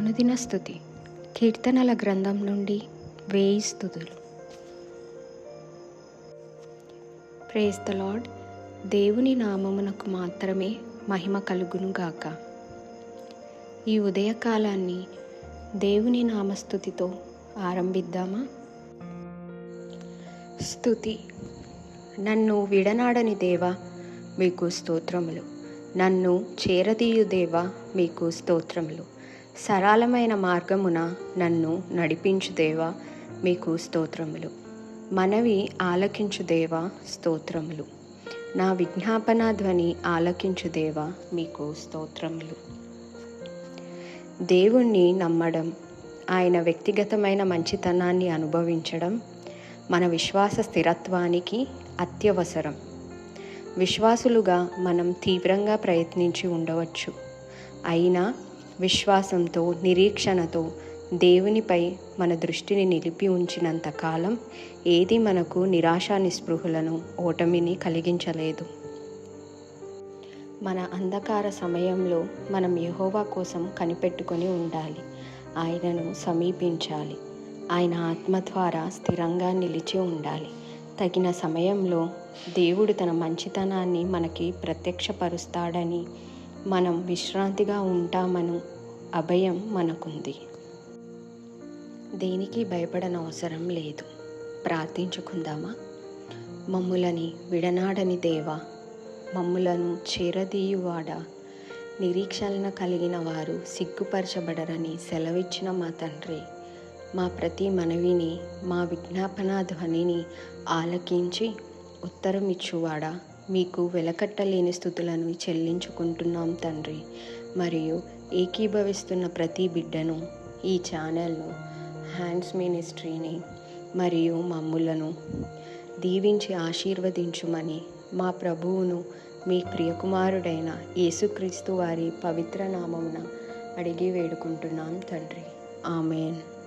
అనుదిన స్థుతి. కీర్తనల గ్రంథం నుండి వేయి స్థుతులు. ప్రేస్ ద లార్డ్ దేవుని నామమునకు మాత్రమే మహిమ కలుగును గాక ఈ ఉదయకాలాన్ని దేవుని నామస్థుతితో ఆరంభిద్దామా? స్థుతి. నన్ను విడనాడని దేవా మీకు స్తోత్రములు. నన్ను చేరదీయు దేవా మీకు స్తోత్రములు. సరళమైన మార్గమున నన్ను నడిపించు దేవా మీకు స్తోత్రములు. మనవి ఆలకించు దేవా స్తోత్రములు. నా విజ్ఞాపన ధ్వని ఆలకించు దేవా మీకు స్తోత్రములు. దేవుణ్ణి నమ్మడం ఆయన వ్యక్తిగతమైన మంచితనాన్ని అనుభవించడం మన విశ్వాస స్థిరత్వానికి అత్యవసరం. విశ్వాసులుగా మనం తీవ్రంగా ప్రయత్నించి ఉండవచ్చు. అయినా విశ్వాసంతో నిరీక్షణతో దేవునిపై మన దృష్టిని నిలిపి ఉంచినంత కాలం ఏది మనకు నిరాశా నిస్పృహలను ఓటమిని కలిగించలేదు. మన అంధకార సమయంలో మనం యహోవా కోసం కనిపెట్టుకొని ఉండాలి. ఆయనను సమీపించాలి. ఆయన ఆత్మ ద్వారా స్థిరంగా నిలిచి ఉండాలి. తగిన సమయంలో దేవుడు తన మంచితనాన్ని మనకి ప్రత్యక్షపరుస్తాడని మనం విశ్రాంతిగా ఉంటామను అభయం మనకుంది. దేనికి భయపడనవసరం లేదు. ప్రార్థించుకుందామా? మమ్ములని విడనాడని దేవా మమ్ములను చేరదీయువాడ? నిరీక్షణ కలిగిన వారు సిగ్గుపరచబడరని సెలవిచ్చిన మా తండ్రి మా ప్రతి మనవిని మా విజ్ఞాపన ధ్వనిని ఆలకించి ఉత్తరం ఇచ్చువాడా మీకు వెలకట్టలేని స్థుతులను చెల్లించుకుంటున్నాం తండ్రి. మరియు ఏకీభవిస్తున్న ప్రతి బిడ్డను ఈ ఛానల్ను హ్యాండ్స్ మినిస్ట్రీని మరియు మమ్ములను దీవించి ఆశీర్వదించుమని మా ప్రభువును మీ ప్రియకుమారుడైన యేసుక్రీస్తు వారి పవిత్ర నామమున అడిగి వేడుకుంటున్నాం తండ్రి. ఆమెన్.